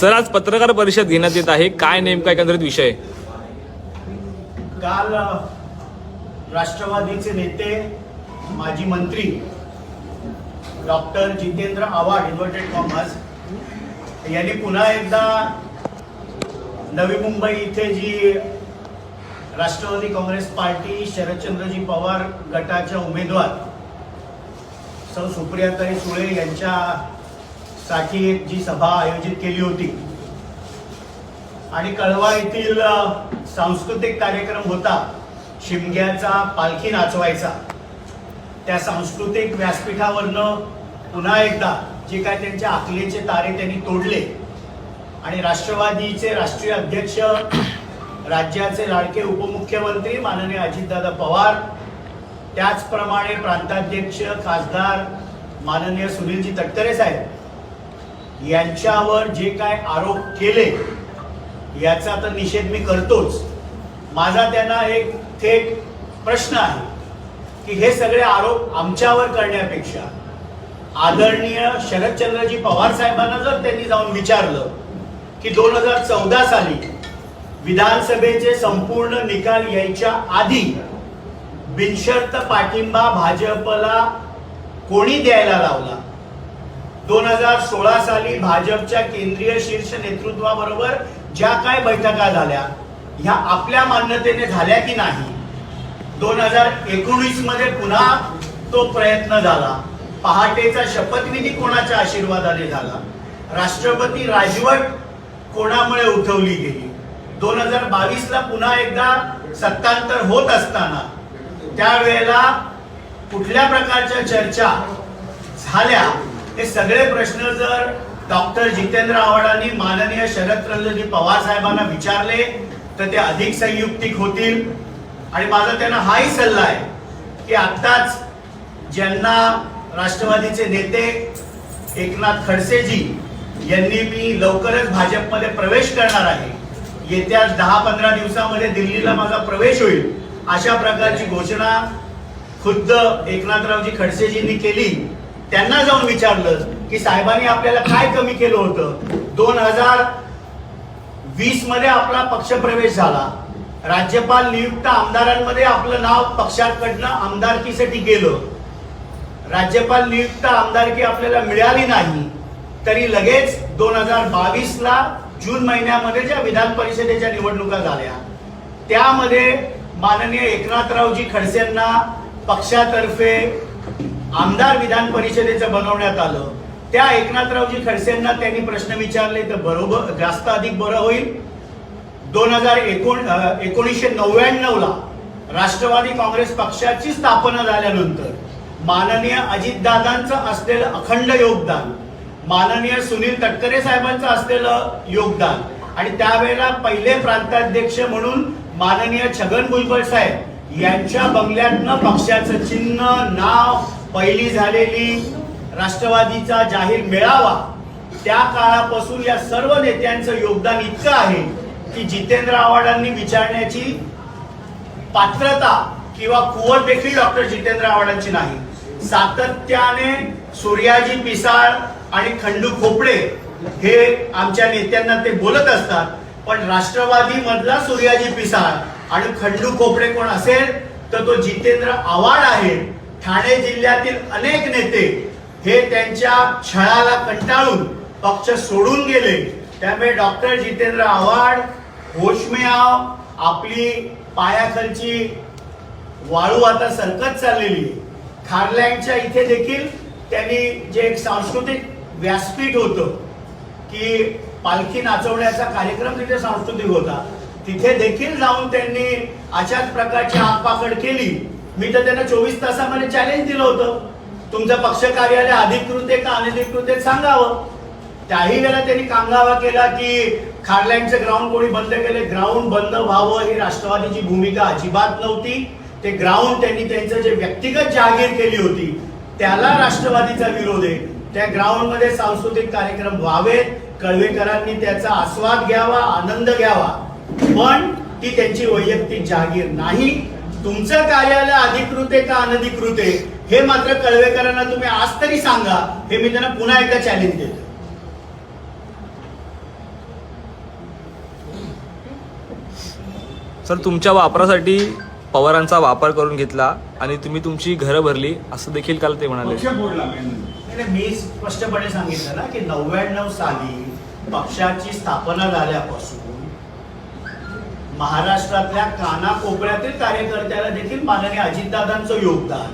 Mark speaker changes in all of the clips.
Speaker 1: Sir आज पत्रकार परिषद घेण्यात येत आहे. काय नेमका एकंदरीत विषय?
Speaker 2: काल राष्ट्रवादीचे नेते माजी मंत्री doctor Jitendra Awhad inverted commas यांनी पुन्हा एकदा नवी मुंबई इथे जी राष्ट्रवादी काँग्रेस पार्टी शरदचंद्रजी पवार गटाच्या उमेदवार सौ सुप्रियाताई सुळे यांच्या साठी एक जी सभा आयोजित केली होती. आणि कळवा येथील सांस्कृतिक कार्यक्रम होता शिमग्याचा पालखी नाचवायचा. त्या सांस्कृतिक व्यासपीठावरनं पुन्हा एकदा जे काय त्यांच्या आखलेचे तारे त्यांनी तोडले आणि राष्ट्रवादीचे राष्ट्रीय अध्यक्ष राज्याचे लाडके उपमुख्यमंत्री माननीय अजितदादा पवार त्याचप्रमाणे प्रांताध्यक्ष खासदार माननीय सुनीलजी तटकरे साहेब. यांच्यावर जे काय आरोप केले याचा तर निषेध मी करतोच. माझा त्यांना एक थेट प्रश्न आहे की हे सगळे आरोप आमच्यावर करण्यापेक्षा आदरणीय शरदचंद्रजी पवार साहेबांना जर त्यांनी जाऊन विचारलं की दोन हजार चौदा साली विधानसभेचे संपूर्ण निकाल यायच्या आधी बिनशर्त पाठिंबा भाजपला कोणी द्यायला लावला? दोन हजार सोळा साली भाजपच्या केंद्रीय शीर्ष नेतृत्वाबरोबर ज्या काय बैठका झाल्या ह्या आपल्या मान्यतेने झाल्या की नाही दोन हजार एकोणीसमध्ये पुन्हा तो प्रयत्न झाला. पहाटेचा शपथविधी कोणाच्या आशीर्वादाने झाला? राष्ट्रपती राजवट कोणामुळे उठवली गेली? दोन हजार बावीस ला पुन्हा एकदा सत्तांतर होत असताना त्यावेळेला कुठल्या प्रकारच्या चर्चा झाल्या? हे सगळे प्रश्न जर डॉक्टर जितेंद्र आव्हाडांनी माननीय शरदचंद्रजी पवार साहेबांना विचारले तर ते अधिक संयुक्तिक होतील. आणि माझा त्यांना हाही सल्ला आहे की आत्ताच ज्यांना राष्ट्रवादीचे नेते एकनाथ खडसेजी यांनी मी लवकरच भाजपमध्ये प्रवेश करणार आहे. येत्या दहा पंधरा दिवसामध्ये दिल्लीला माझा प्रवेश होईल अशा प्रकारची घोषणा खुद्द एकनाथरावजी खडसेजींनी केली. त्यांना जाऊन विचारलं की साहेबांनी आपल्याला काय कमी केलं होतं? दोन हजार वीसमध्ये आपला पक्षप्रवेश झाला. राज्यपाल नियुक्त आमदारांमध्ये आपलं नाव पक्षाकडनं आमदारकीसाठी गेलं. राज्यपाल नियुक्त आमदारकी आपल्याला मिळाली नाही तरी लगेच दोन हजार बावीस ला जून महिन्यामध्ये ज्या विधान परिषदेच्या निवडणुका झाल्या त्यामध्ये माननीय एकनाथरावजी खडसेंना पक्षातर्फे आमदार विधान परिषदेचं बनवण्यात आलं. त्या एकनाथरावजी खडसेंना त्यांनी प्रश्न विचारले तर बरोबर जास्त अधिक बरं होईल? दोन हजार एकोण एकोणीसशे नव्याण्णवला राष्ट्रवादी काँग्रेस पक्षाची स्थापना झाल्यानंतर माननीय अजितदादांचं असलेलं अखंड योगदान माननीय सुनील तटकरे साहेबांचं असलेलं योगदान आणि त्यावेळेला पहिले प्रांताध्यक्ष म्हणून माननीय छगन भुजबळ साहेब यांच्या बंगल्यातनं पक्षाचं चिन्ह नाव पहिली झालेली राष्ट्रवादीचा जाहीर मेळावा त्या काळापासून या सर्व नेत्यांचं योगदान इतकं आहे की जितेंद्र आव्हाडांनी विचारण्याची पात्रता किंवा कुवत देखील डॉक्टर जितेंद्र आव्हाडांची नाही. सातत्याने सूर्याजी पिसाळ आणि खंडू खोपडे हे आमच्या नेत्यांना ते बोलत असतात पण राष्ट्रवादी मधला सूर्याजी पिसाळ आणि खंडू खोपडे कोण असेल तर तो जितेंद्र आव्हाड आहे. ठाणे जिल्ह्यातील अनेक नेते हे त्यांच्या छळाला कंटाळून पक्ष सोडून गेले. त्यामुळे डॉक्टर जितेंद्र आव्हाड होशमियाव आपली पायाखालची वाळू आता सरकत चाललेली खारलँडच्या इथे देखील त्यांनी जे एक सांस्कृतिक व्यासपीठ होतं की पालखी नाचवण्याचा कार्यक्रम तिथे सांस्कृतिक होता तिथे देखील जाऊन त्यांनी अशाच प्रकारची आगपाकड केली. मी तर त्यांना चोवीस तासामध्ये चॅलेंज दिलं होतं. तुमचं पक्ष कार्यालय अधिकृत आहे का अनधिकृत आहे सांगावं. त्याही वेळेला त्यांनी कांगावा केला की खारलँडचं ग्राउंड कोणी बंद केले? ग्राउंड बंद व्हावं ही राष्ट्रवादीची भूमिका अजिबात नव्हती. ते ग्राउंड त्यांनी त्यांचं जे व्यक्तिगत जाहीर केली होती त्याला राष्ट्रवादीचा विरोध आहे. त्या ग्राउंडमध्ये सांस्कृतिक कार्यक्रम व्हावेत कळवेकरांनी त्याचा आस्वाद घ्यावा आनंद घ्यावा. पण ती त्यांची वैयक्तिक जागीर नाही. तुमचं कार्यालय अधिकृत आहे का अनधिकृत आहे हे मात्र कळवेकरांना तुम्ही आज तरी सांगा. हे मी त्यांना पुन्हा एकदा चॅलेंज देतो.
Speaker 1: सर तुमच्या वापरासाठी पवारांचा वापर करून घेतला आणि तुम्ही तुमची घरं भरली असं देखील काल ते म्हणाले.
Speaker 2: मी स्पष्टपणे सांगितलं ना की नव्याण्णव साली पक्षाची स्थापना झाल्यापासून महाराष्ट्रातल्या कानाकोपऱ्यातील कार्यकर्त्याला देखील माननीय अजितदादांचं योगदान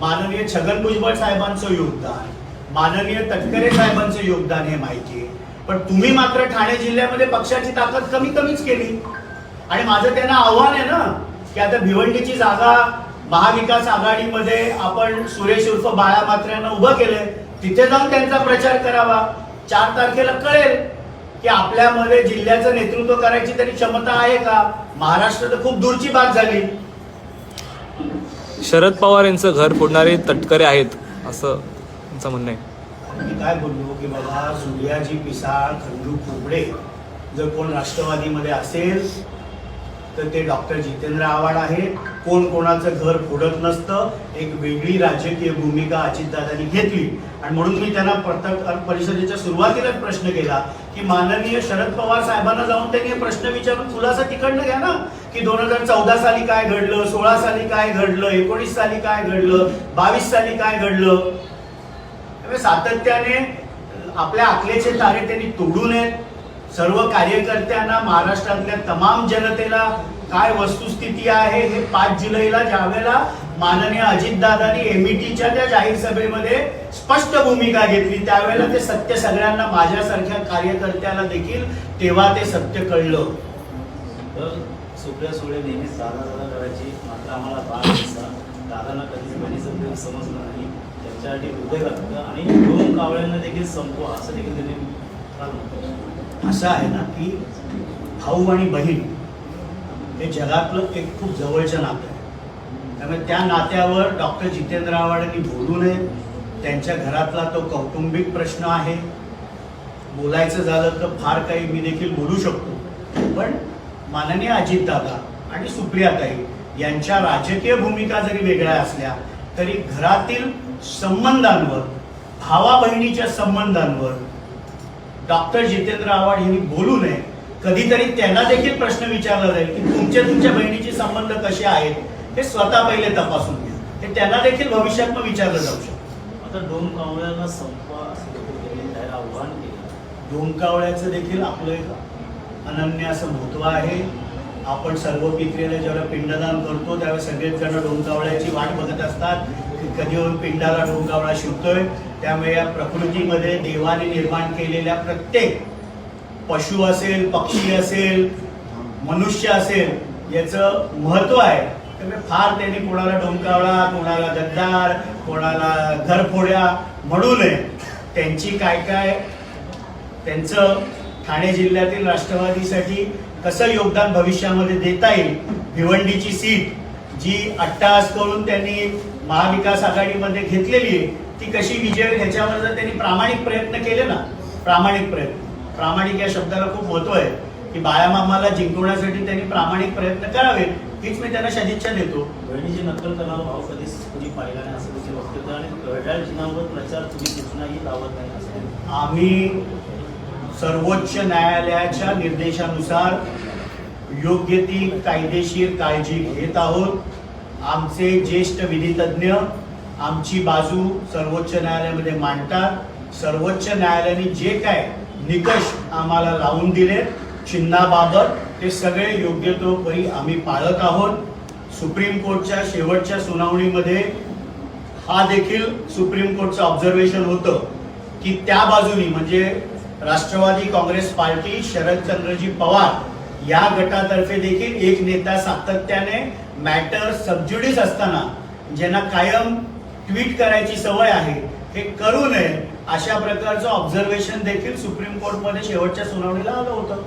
Speaker 2: माननीय छगन भुजबळ साहेबांचं योगदान माननीय तटकरे साहेबांचं योगदान हे माहिती आहे. पण तुम्ही मात्र ठाणे जिल्ह्यामध्ये पक्षाची ताकद कमी कमीच केली. आणि माझं त्यांना आव्हान आहे ना की आता भिवंडीची जागा महाविकास आघाडीमध्ये आपण सुरेश उर्फ बाळा मात्र्यांना उभं केलंय तिथे जाऊन त्यांचा प्रचार करावा. चार तारखेला कळेल की आपल्यामध्ये जिल्ह्याचं नेतृत्व करायची तरी क्षमता आहे का? महाराष्ट्र तर खूप दूरची बात झाली.
Speaker 1: शरद पवार यांचं घर फोडणारे तटकरे आहेत असं त्यांचं म्हणणं आहे.
Speaker 2: मी काय बोललो की बाबा सूर्याजी पिसाळ खंडू खोबडे जर कोण राष्ट्रवादीमध्ये असेल तर ते डॉक्टर जितेंद्र आव्हाड आहे कोण कोणाचं घर फोडत नसतं. एक वेगळी राजकीय भूमिका अजितदादांनी घेतली. आणि म्हणून मी त्यांना पत्रकार परिषदेच्या सुरुवातीलाच प्रश्न केला की माननीय शरद पवार साहेबांना जाऊन त्यांनी प्रश्न विचारून खुलासा तिकडनं घ्या ना की दोन हजार चौदा साली काय घडलं सोळा साली काय घडलं एकोणीस साली काय घडलं बावीस साली काय घडलं. सातत्याने आपल्या आखलेचे तारे त्यांनी तोडू नयेत. सर्व कार्यकर्त्यांना महाराष्ट्रातल्या तमाम जनतेला काय वस्तुस्थिती आहे हे पाच जुलैला ज्यावेळेला माननीय अजितदादांनी एमईटीच्या त्या जाहीर सभेमध्ये स्पष्ट भूमिका घेतली त्यावेळेला ते सत्य सगळ्यांना माझ्यासारख्या कार्यकर्त्याला देखील तेव्हा ते सत्य कळलं.
Speaker 3: तर सुप्रिया सुळे नेहमीच दादा दादा करायची मात्र आम्हाला बाळ दिसला दादांना कधीच बहिणीचं सत्य समजलं नाही. त्यांच्यासाठी हृदय लागतं आणि दोन कावळ्यांना देखील संपवा असं देखील त्यांनी
Speaker 2: असं आहे ना की भाऊ आणि बहीण हे जगातलं एक खूप जवळचं नातं आहे. त्यामुळे त्या नात्यावर डॉक्टर जितेंद्र आव्हाडांनी बोलू नये. त्यांच्या घरातला तो कौटुंबिक प्रश्न आहे. बोलायचं झालं तर फार काही मी देखील बोलू शकतो. पण माननीय अजितदादा आणि सुप्रियाताई यांच्या राजकीय भूमिका जरी वेगळ्या असल्या तरी घरातील संबंधांवर भावा बहिणीच्या संबंधांवर डॉक्टर जितेंद्र आव्हाड यांनी बोलू नये. कधीतरी त्यांना देखील प्रश्न विचारला जाईल की तुमचे तुमच्या बहिणीचे संबंध कसे आहेत? हे स्वतः पहिले तपासून घ्या. हे त्यांना देखील भविष्यात विचारलं जाऊ शकतं.
Speaker 3: आता दोन कावळ्यांना संपवा असं आव्हान केलं.
Speaker 2: डोंकावळ्याचं देखील आपलं एक अनन्य असं महत्त्व आहे. आपण सर्व पित्रेला जेव्हा पिंडदान करतो त्यावेळेस सगळेच जण डोंकावळ्याची वाट बघत असतात. कधी पिंडाला डोंगावळा शिवतोय त्यामुळे या प्रकृतीमध्ये देवाने निर्माण केलेल्या प्रत्येक पशु असेल पक्षी असेल मनुष्य असेल याचं महत्त्व आहे. त्यामुळे फार त्यांनी कोणाला डोंकावळा कोणाला गद्दार कोणाला घरफोड्या म्हणू नये. त्यांची काय काय त्यांचं ठाणे जिल्ह्यातील राष्ट्रवादीसाठी कसं योगदान भविष्यामध्ये देता येईल भिवंडीची सीट जी अट्टाहास करून त्यांनी महाविकास आघाडीमध्ये घेतलेली आहे ती कशी विजय ह्याच्यावर जर त्यांनी प्रामाणिक प्रयत्न केले ना प्रामाणिक प्रयत्न. प्रामाणिक या शब्दाला खूप महत्त्व आहे की बाळामामाला जिंकवण्यासाठी त्यांनी प्रामाणिक प्रयत्न करावे हीच मी त्यांना सदिच्छा देतो.
Speaker 3: बहिणीची नक्कल करणारा भाव कधीच कुणी पाहिला नाही असं देखील वक्तव्य आणि चिन्हावर प्रचार तुम्ही सूचनाही लावत नाही असं
Speaker 2: आम्ही सर्वोच्च न्यायालयाच्या निर्देशानुसार योग्य ती कायदेशीर काळजी घेत आहोत. आमचे ज्येष्ठ विधितज्ञ आमची बाजू सर्वोच्च न्यायालयामध्ये मांडतात. सर्वोच्च न्यायालयाने जे काय निकष आम्हाला लावून दिले चिन्हाबाबत ते सगळे योग्य तो परी आम्ही पाळत आहोत. सुप्रीम कोर्टच्या शेवटच्या सुनावणीमध्ये हा देखील सुप्रीम कोर्टचं ऑब्झर्वेशन होतं की त्या बाजूनी म्हणजे राष्ट्रवादी काँग्रेस पार्टी शरदचंद्रजी पवार या गटातर्फे देखील एक नेता सातत्याने मॅटर सबज्युडिस असताना ज्यांना कायम ट्विट करायची सवय आहे हे करू नये अशा प्रकारचं ऑब्झर्वेशन देखील सुप्रीम कोर्टमध्ये शेवटच्या सुनावणीला आलं होतं.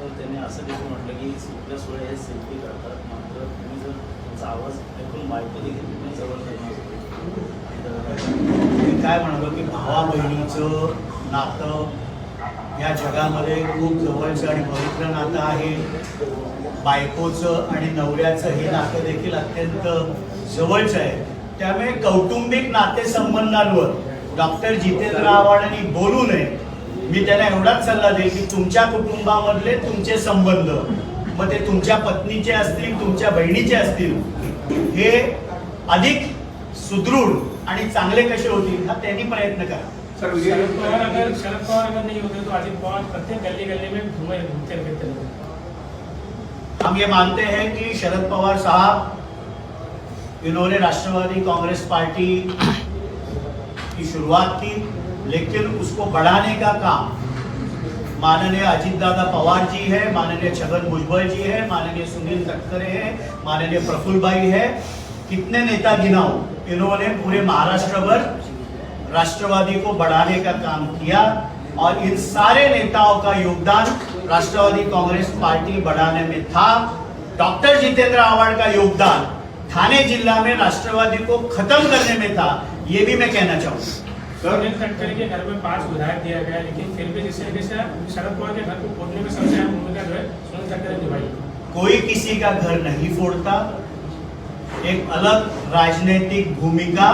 Speaker 3: तर त्यांनी असं देखील म्हटलं की सुप्रिया सुळे हे सेल्फी करतात मात्र तुम्ही जर त्यांचा आवाज ऐकून बायको देखील तुम्ही जवळ करणार
Speaker 2: काय म्हणालो की भावा बहिणीचं नातं या जगामध्ये खूप जवळचं आणि पवित्र नातं आहे. बायकोचं आणि नवऱ्याचं हे नातं देखील अत्यंत जवळचं आहे. त्यामुळे कौटुंबिक नातेसंबंधांवर डॉक्टर जितेंद्र आव्हाडांनी बोलू नये. मी त्यांना एवढाच सल्ला देईल की तुमच्या कुटुंबामधले तुमचे संबंध मग ते तुमच्या पत्नीचे असतील तुमच्या बहिणीचे असतील हे अधिक सुदृढ आणि चांगले कसे होतील हा त्यांनी प्रयत्न करा.
Speaker 4: सर शरद पवार अगर शरद पवार अगर नहीं होते तो अजित पवार प्रत्येक गली गली में घूमे घूमते फिरते
Speaker 2: हम ये मानते हैं कि शरद पवार साहब इन्होंने राष्ट्रवादी कांग्रेस पार्टी की शुरुआत की लेकिन उसको बढ़ाने का काम माननीय अजीत दादा पवार जी है माननीय छगन भुजबल जी है माननीय सुनील तटकरे है माननीय प्रफुल्ल भाई है। कितने नेता गिनाओ इन्होंने पूरे महाराष्ट्र भर राष्ट्रवादी को बढ़ाने का काम किया और इन सारे नेताओं का योगदान राष्ट्रवादी कांग्रेस पार्टी बढ़ाने में था। डॉक्टर जितेंद्र आव्हाड का योगदान थाने जिला में राष्ट्रवादी को खत्म करने में था ये भी मैं कहना चाहूँगा।
Speaker 4: तटकरे के घर में पाँच विधायक दिया गया लेकिन फिर भी जिस तरीके से शरद पवार के घर को फोड़ने में सबसे अहम भूमिका जो है सुनील ने निभाई।
Speaker 2: कोई किसी का घर नहीं फोड़ता एक अलग राजनीतिक भूमिका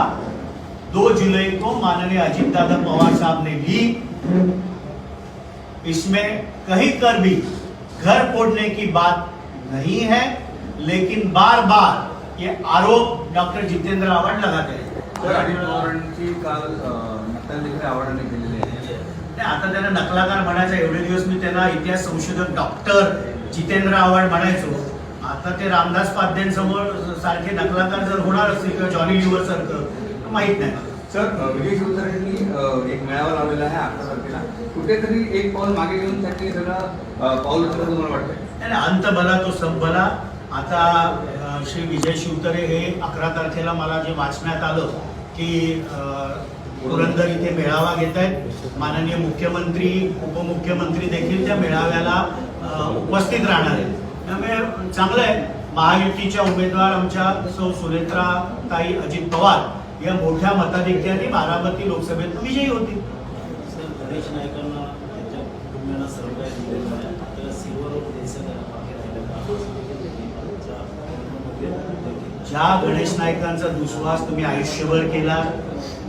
Speaker 2: दो जुलाई को माननीय अजीतदादा पवार साहब ने ली इसमें कहीं कर भी घर फोड़ने की बात नहीं है लेकिन बार बार ये आरोप डॉक्टर जितेंद्र आव्हाड लगाते हैं।
Speaker 5: अजित काल देखील आव्हाडांनी केलेली आहे.
Speaker 2: आता त्यांना नकलाकार म्हणायचा एवढे दिवस मी त्यांना इतिहास संशोधक डॉक्टर जितेंद्र आव्हाड म्हणायचो. आता ते रामदास पाध्यांसमोर सारखे नकलाकार जर होणार असतील किंवा जॉनी लिव्हर सारखं माहीत नाही.
Speaker 5: सर विजय अं, एक मेळावा लावलेला आहे अकरा तारखेला कुठेतरी एक पाऊल मागे घेऊन त्यांनी सगळं पाऊल उचललं तुम्हाला वाटतंय?
Speaker 2: आणि अंत भला तो सब भला. आता श्री विजय शिवतरे हे अकरा तारखेला मला जे वाचण्यात आलं की पुरंदर इथे मेळावा घेत आहेत. माननीय मुख्यमंत्री उपमुख्यमंत्री देखील त्या मेळाव्याला उपस्थित राहणार आहेत. त्यामुळे चांगलं आहे. महायुतीच्या उमेदवार आमच्या सौ सुनेत्रा ताई अजित पवार या मोठ्या मताधिक्याने बारामती लोकसभेत विजयी होतील
Speaker 3: सर गणेश नायकांना त्यांच्या कुटुंबियांना सर्व काही दिलेलं आहे. आपल्याला सिल्वर द्यायचं त्यांना बाकी राहिलेलं आहे
Speaker 2: ज्या गणेश नायकांचा दुस्वास तुम्ही आयुष्यभर केला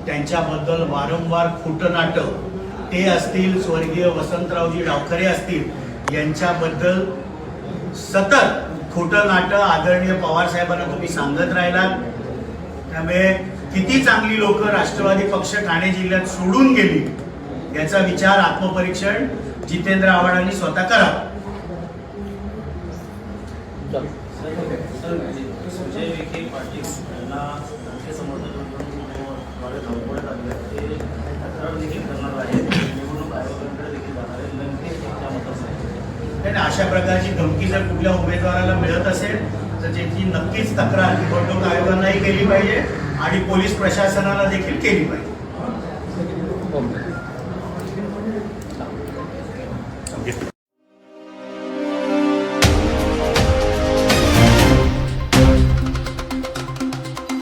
Speaker 2: त्यांच्याबद्दल वारंवार खोटं नाटक ते असतील स्वर्गीय वसंतरावजी डावखरे असतील यांच्याबद्दल सतत खोटं नाटक आदरणीय पवार साहेबांना तुम्ही सांगत राहिलात. त्यामुळे किती चांगली लोक राष्ट्रवादी पक्ष ठाणे जिल्ह्यात सोडून गेली याचा विचार आत्मपरीक्षण जितेंद्र आव्हाडांनी स्वतः करा. अशा प्रकारची धमकी जर कुठल्या उमेदवाराला मिळत असेल तर त्याची नक्कीच तक्रार निवडणूक आयोगालाही केली पाहिजे. आणि पोलीस प्रशासनाला देखील केली पाहिजे.